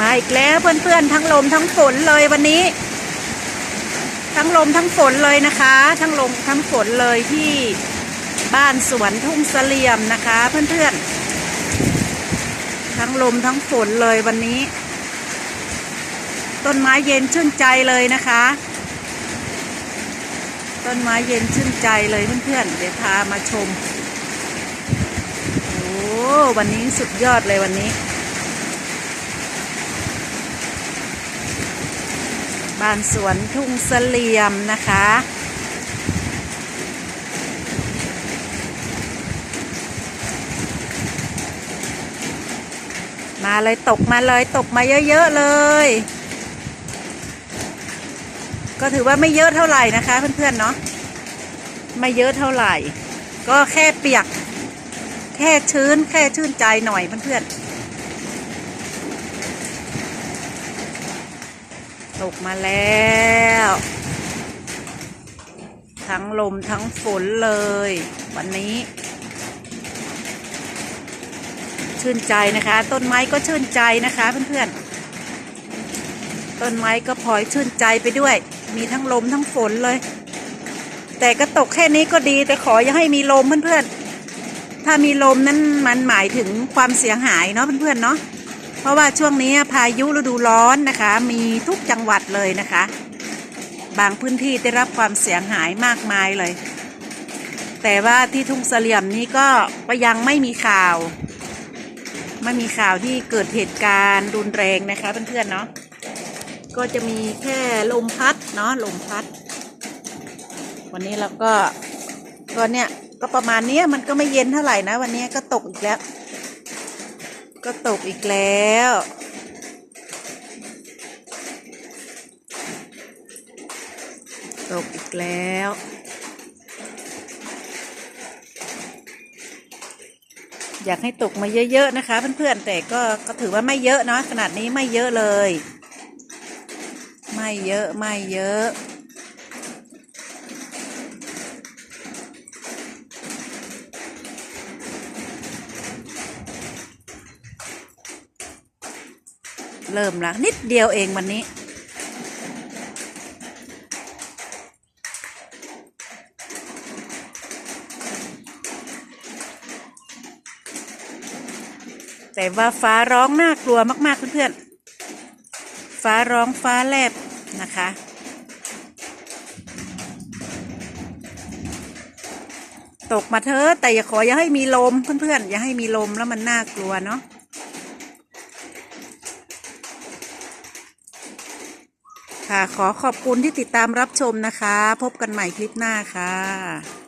มาอีกแล้วเพื่อนๆทั้งลมทั้งฝนเลยวันนี้ ทั้งลมทั้งฝนเลยนะคะ ทั้งลมทั้งฝนเลยที่บ้านสวนทุ่งเสลี่ยมนะคะ เพื่อนๆทั้งลมทั้งฝนเลยวันนี้ ต้นไม้เย็นชื่นใจเลยนะคะ ต้นไม้เย็นชื่นใจเลยเพื่อนๆเดี๋ยวพามาชมโอ้วันนี้สุดยอดเลยวันนี้านสวนทุ่งเสลี่ยมนะคะ มาเลยตกมาเลยตกมาเยอะ ๆ เลย ก็ถือว่าไม่เยอะเท่าไหร่นะคะ เพื่อนๆเนาะไม่เยอะเท่าไหร่ ก็แค่เปียก แค่ชื้นแค่ชื่นใจหน่อยเพื่อนๆ ตกมาแล้ว ทั้งลมทั้งฝนเลย วันนี้ ชื่นใจนะคะ ต้นไม้ก็ชื่นใจนะคะเพื่อนๆ ต้นไม้ก็พลอยชื่นใจไปด้วย มีทั้งลมทั้งฝนเลย แต่ก็ตกแค่นี้ก็ดีแต่ขออย่าให้มีลมเพื่อนๆ ถ้ามีลมนั้นมันหมายถึงความเสียหายเนาะเพื่อนๆเนาะ เพราะว่าช่วงนี้พายุฤดูร้อนนะคะ มีทุกจังหวัดเลยนะคะ บางพื้นที่ได้รับความเสียหายมากมายเลย แต่ว่าที่ทุ่งเสลี่ยมนี้ก็ก็ยังไม่มีข่าว ไม่มีข่าวที่เกิดเหตุการณ์รุนแรงนะคะเพื่อนๆเนาะก็จะมีแค่ลมพัดเนาะลมพัด วันนี้เราก็ก็เนี่ยก็ประมาณนี้มันก็ไม่เย็นเท่าไหร่นะ วันนี้ก็ตกอีกแล้ว ก็ตกอีกแล้ว ตกอีกแล้วอยากให้ตกมาเยอะๆนะคะ เพื่อนๆแต่ก็ก็ถือว่าไม่เยอะเนาะขนาดนี้ไม่เยอะเลย ไม่เยอะไม่เยอะ เริ่มละนิดเดียวเองวันนี้ แต่ว่าฟ้าร้องน่ากลัวมากๆเพื่อนๆ ฟ้าร้องฟ้าแลบนะคะตกมาเถอะแต่อย่าขออย่าให้มีลมเพื่อนๆอย่าให้มีลมแล้วมันน่ากลัวเนาะ ค่ะขอขอบคุณที่ติดตามรับชมนะคะ พบกันใหม่คลิปหน้าค่ะ